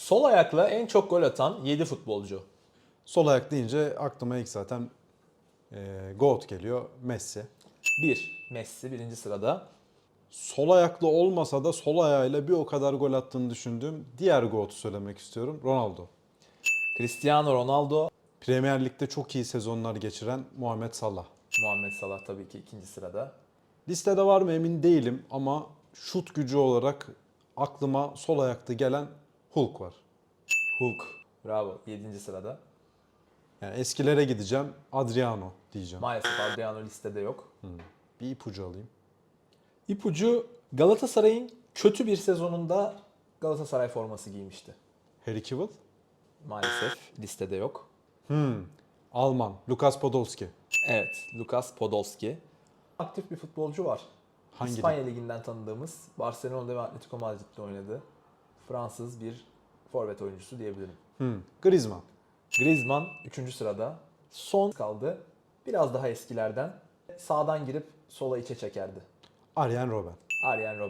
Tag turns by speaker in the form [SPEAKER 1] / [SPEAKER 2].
[SPEAKER 1] Sol ayakla en çok gol atan 7 futbolcu.
[SPEAKER 2] Sol ayak deyince aklıma ilk zaten e, Goat geliyor. Messi.
[SPEAKER 1] 1. Messi birinci sırada.
[SPEAKER 2] Sol ayaklı olmasa da sol ayağıyla bir o kadar gol attığını düşündüğüm diğer Goat'u söylemek istiyorum. Ronaldo.
[SPEAKER 1] Cristiano Ronaldo.
[SPEAKER 2] Premier Lig'de çok iyi sezonlar geçiren Muhammed Salah.
[SPEAKER 1] Muhammed Salah tabii ki ikinci sırada.
[SPEAKER 2] Listede var mı emin değilim ama şut gücü olarak aklıma sol ayaklı gelen Hulk var.
[SPEAKER 1] Hulk. Bravo. 7. sırada.
[SPEAKER 2] Yani eskilere gideceğim. Adriano diyeceğim.
[SPEAKER 1] Maalesef Adriano listede yok.
[SPEAKER 2] Bir ipucu alayım.
[SPEAKER 1] İpucu Galatasaray'ın kötü bir sezonunda Galatasaray forması giymişti.
[SPEAKER 2] Harry Kewell.
[SPEAKER 1] Maalesef listede yok.
[SPEAKER 2] Hmm. Alman. Lukas Podolski.
[SPEAKER 1] Evet, Lukas Podolski. Aktif bir futbolcu var.
[SPEAKER 2] Hangi
[SPEAKER 1] İspanya Ligi'nden tanıdığımız Barcelona'da ve Atletico Madrid'de oynadı. Fransız bir forvet oyuncusu diyebilirim.
[SPEAKER 2] Hmm. Griezmann.
[SPEAKER 1] Griezmann 3. sırada. Son kaldı. Biraz daha eskilerden. Sağdan girip sola içe çekerdi.
[SPEAKER 2] Arjen Robben.
[SPEAKER 1] Arjen Robben.